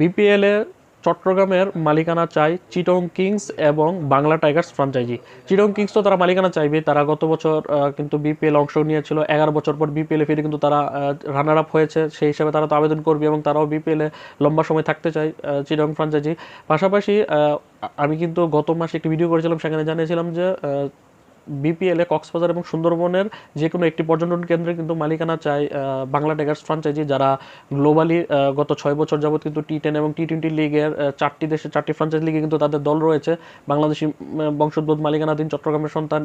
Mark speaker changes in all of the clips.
Speaker 1: BPL চট্টগ্রামের মালিকানা চাই চিটং কিংস এবং Bangla tigers franchise. Chittagong kings তো তারা মালিকানা চাইবে, তারা গত বছর কিন্তু বিপিএল অংশ নিয়েছিল। এগারো বছর পর বিপিএল ফিরে কিন্তু তারা রানার আপ হয়েছে। সেই হিসাবে তারা তো আবেদন করবে এবং তারাও বিপিএলে লম্বা সময় থাকতে চায় চিটং ফ্রাঞ্চাইজি। পাশাপাশি আমি কিন্তু গত মাসে একটি ভিডিও করেছিলাম, সেখানে জানিয়েছিলাম যে বিপিএল কক্সবাজার এবং সুন্দরবনের যে কোনো একটি পর্যটন কেন্দ্রে কিন্তু মালিকানা চায় বাংলা টাইগার্স ফ্রাঞ্চাইজি যারা গ্লোবালি গত ছয় বছর যাবত কিন্তু টি টেন এবং টি টোয়েন্টি লিগের চারটি দেশে চারটি ফ্রাঞ্চাইজি লিগে কিন্তু তাদের দল রয়েছে। বাংলাদেশি বংশোদ্ভূত মালিকানাধীন চট্টগ্রামের সন্তান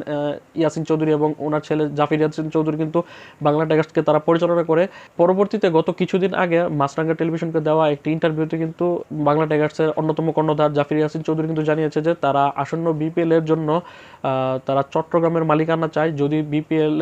Speaker 1: ইয়াসিন চৌধুরী এবং ওনার ছেলে জাফির ইয়াসিন চৌধুরী কিন্তু বাংলা টাইগার্সকে তারা পরিচালনা করে। পরবর্তীতে গত কিছুদিন আগে মাছরাঙ্গা টেলিভিশনকে দেওয়া একটি ইন্টারভিউতে কিন্তু বাংলা টাইগার্সের অন্যতম কর্ণধার জাফির ইয়াসিন চৌধুরী কিন্তু জানিয়েছে যে তারা আসন্ন বিপিএলের জন্য তারা তারা চট্টগ্রামের মালিকানা চায় যদি বিপিএল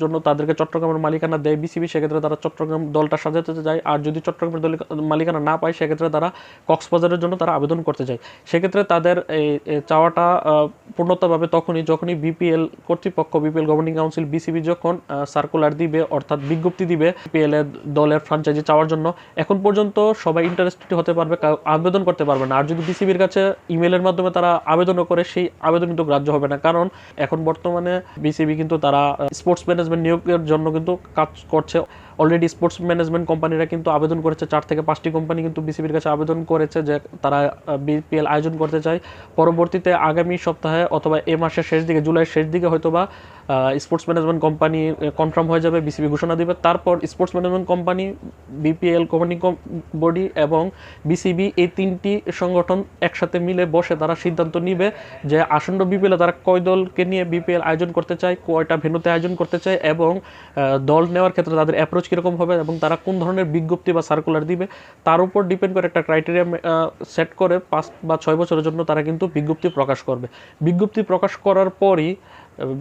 Speaker 1: জন্য তাদেরকে চট্টগ্রামের মালিকানা দেয় বিসিবি সেক্ষেত্রে তারা চট্টগ্রাম দলটা সাজাতে চায়। আর যদি চট্টগ্রামের দল মালিকানা না পায় সেক্ষেত্রে তারা কক্সবাজারের জন্য তারা আবেদন করতে চায়। সেক্ষেত্রে তাদের এই চাওয়াটা আহ, পূর্ণতা পাবে তখনই যখনই বিপিএল কর্তৃপক্ষ বিপিএল গভর্নিং কাউন্সিল বিসিবি যখন সার্কুলার দিবে অর্থাৎ বিজ্ঞপ্তি দিবে বিপিএল এর দলের ফ্রাঞ্চাইজি চাওয়ার জন্য এখন পর্যন্ত সবাই ইন্টারেস্টেড হতে পারবে আবেদন করতে পারবে না। আর যদি বিসিবির কাছে ইমেলের মাধ্যমে তারা আবেদনও করে সেই আবেদন কিন্তু গ্রাহ্য হবে না। কারণ এখন বর্তমানে বিসিবি কিন্তু তারা স্পোর্টস ম্যানেজমেন্ট নিয়োগের জন্য কিন্তু কাজ করছে। অলরেডি স্পোর্টস ম্যানেজমেন্ট কোম্পানিরা কিন্তু আবেদন করেছে, চার থেকে পাঁচটি কোম্পানি কিন্তু বিসিবির কাছে আবেদন করেছে যে তারা বিপিএল আয়োজন করতে চায়। পরবর্তীতে আগামী সপ্তাহে অথবা এ মাসের শেষ দিকে, জুলাইয়ের শেষ দিকে হয়তোবা স্পোর্টস ম্যানেজমেন্ট কোম্পানি কনফার্ম হয়ে যাবে বিসিবি ঘোষণা দিবে। তারপর sports management company BPL governing body এবং বিসিবি এই তিনটি সংগঠন একসাথে মিলে বসে তারা সিদ্ধান্ত নিবে যে আসন্ন বিপিএল তারা কয় দলকে নিয়ে বিপিএল আয়োজন করতে চায়, কয়টা ভেন্যুতে আয়োজন করতে চায় এবং দল নেওয়ার ক্ষেত্রে তাদের অ্যাপ্রোচ কীরকম হবে এবং তারা কোন ধরনের বিজ্ঞপ্তি বা সার্কুলার দিবে, তার উপর ডিপেন্ড করে একটা ক্রাইটেরিয়া সেট করে পাঁচ বা ছয় বছরের জন্য তারা কিন্তু বিজ্ঞপ্তি প্রকাশ করবে। বিজ্ঞপ্তি প্রকাশ করার পরই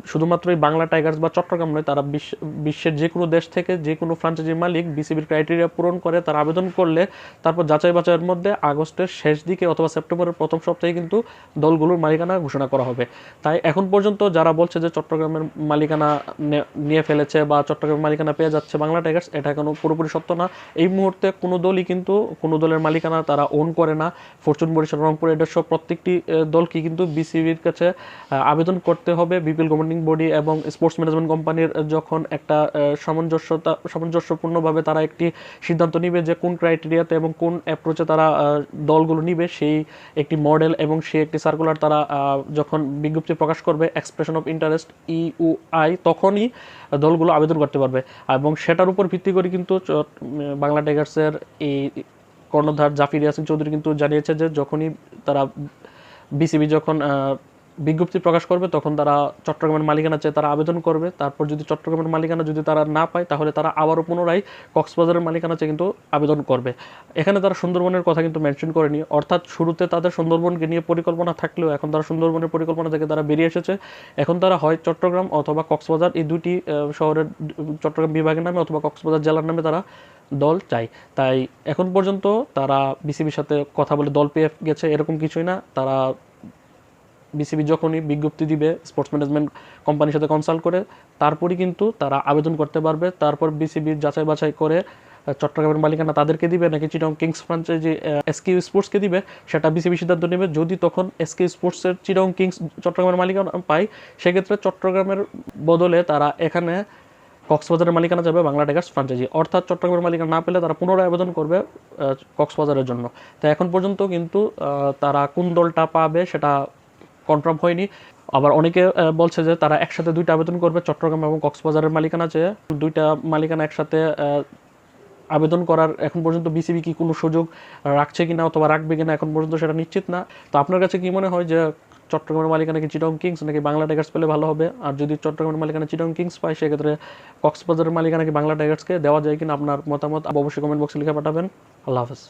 Speaker 1: শুধুমাত্র এই বাংলা টাইগার্স বা চট্টগ্রাম নয়, তারা বিশ্ব- বিশ্বের যে কোনো দেশ থেকে যে কোনো ফ্রাঞ্চাইজির মালিক বিসিবির ক্রাইটেরিয়া পূরণ করে, তারা আবেদন করলে তারপর যাচাই বাছাইয়ের মধ্যে আগস্টের শেষ দিকে অথবা সেপ্টেম্বরের প্রথম সপ্তাহে কিন্তু দলগুলোর মালিকানা ঘোষণা করা হবে। তাই এখন পর্যন্ত যারা বলছে যে চট্টগ্রামের মালিকানা নিয়ে ফেলেছে বা চট্টগ্রামের মালিকানা পেয়ে যাচ্ছে বাংলা টাইগার্স, এটা এখনও পুরোপুরি সত্য না। এই মুহূর্তে কোনো দলই কিন্তু, কোনো দলের মালিকানা তারা ওন করে না। ফরচুন বরিশাল, রংপুর এদের সব প্রত্যেকটি দলকে কিন্তু বিসিবির কাছে আবেদন করতে হবে, বিপিএল গভর্নিং বডি এবং স্পোর্টস ম্যানেজমেন্ট কোম্পানির যখন একটা সামঞ্জস্যতা, সামঞ্জস্যপূর্ণভাবে তারা একটি সিদ্ধান্ত নিবে যে কোন ক্রাইটেরিয়াতে এবং কোন অ্যাপ্রোচে তারা দলগুলো নিবে, সেই একটি মডেল এবং সেই একটি সার্কুলার তারা যখন বিজ্ঞপ্তি প্রকাশ করবে এক্সপ্রেশন অফ ইন্টারেস্ট ইউআই তখনই দলগুলো আবেদন করতে পারবে। এবং সেটার উপর ভিত্তি করে কিন্তু বাংলা টাইগার্সের এই কর্ণধার জাফির ইয়াসিন চৌধুরী কিন্তু জানিয়েছে যে যখনই তারা বিসিবি যখন বিজ্ঞপ্তি প্রকাশ করবে, তখন তারা চট্টগ্রামের মালিকানা চেয়ে তারা আবেদন করবে। তারপর যদি চট্টগ্রামের মালিকানা যদি তারা না পায়, তাহলে তারা আবারও পুনরায় কক্সবাজারের মালিকানা চেয়ে কিন্তু আবেদন করবে। এখানে তারা সুন্দরবনের কথা কিন্তু মেনশন করেনি। অর্থাৎ শুরুতে তাদের সুন্দরবনকে নিয়ে পরিকল্পনা থাকলেও এখন তারা সুন্দরবনের পরিকল্পনা থেকে তারা বেরিয়ে এসেছে। এখন তারা হয় চট্টগ্রাম অথবা কক্সবাজার, এই দুটি শহরের চট্টগ্রাম বিভাগের নামে অথবা কক্সবাজার জেলার নামে তারা দল চাই তাই এখন পর্যন্ত তারা বিসিবির সাথে কথা বলে দল পেয়ে গেছে, এরকম কিছুই না। তারা বিসিবি যখনই বিজ্ঞপ্তি দিবে স্পোর্টস ম্যানেজমেন্ট কোম্পানির সাথে কনসাল্ট করে, তারপরই কিন্তু তারা আবেদন করতে পারবে। তারপর বিসিবির যাচাই বাছাই করে চট্টগ্রামের মালিকানা তাদেরকে দিবে, নাকি চিটং কিংস ফ্রাঞ্চাইজি এসকিউ স্পোর্টসকে দিবে, সেটা বিসিবি সিদ্ধান্ত নেবে। যদি তখন এসকিউ স্পোর্টসের চিটং কিংস চট্টগ্রামের মালিকানা পায়, সেক্ষেত্রে চট্টগ্রামের বদলে তারা এখানে কক্সবাজারের মালিকানা যাবে, বাংলা টাইগার্স ফ্রাঞ্চাইজি অর্থাৎ চট্টগ্রামের মালিকানা না পেলে তারা পুনরায় আবেদন করবে কক্সবাজারের জন্য। তো এখন পর্যন্ত কিন্তু তারা কোন দলটা পাবে, সেটা কনফার্ম হয়নি। আবার অনেকে বলছে যে তারা একসাথে দুইটা আবেদন করবে। চট্টগ্রাম এবং কক্সবাজারের মালিকানা চেয়ে দুইটা মালিকানা একসাথে আবেদন করার এখন পর্যন্ত বিসিবি কি কোনো সুযোগ রাখছে কিনা অথবা রাখবে কিনা এখন পর্যন্ত সেটা নিশ্চিত না। তো আপনার কাছে কি মনে হয় যে চট্টগ্রামের মালিকানা কি চিটং কিংস নাকি বাংলা টাইগার্স পেলে ভালো হবে? আর যদি চট্টগ্রামের মালিকানা চিটং কিংস পায়, সেক্ষেত্রে কক্সবাজারের মালিকানা কি বাংলা টাইগার্সকে দেওয়া যায় কিনা আপনার মতামত অবশ্যই কমেন্ট বক্সে লিখে পাঠাবেন। আল্লাহ হাফেজ।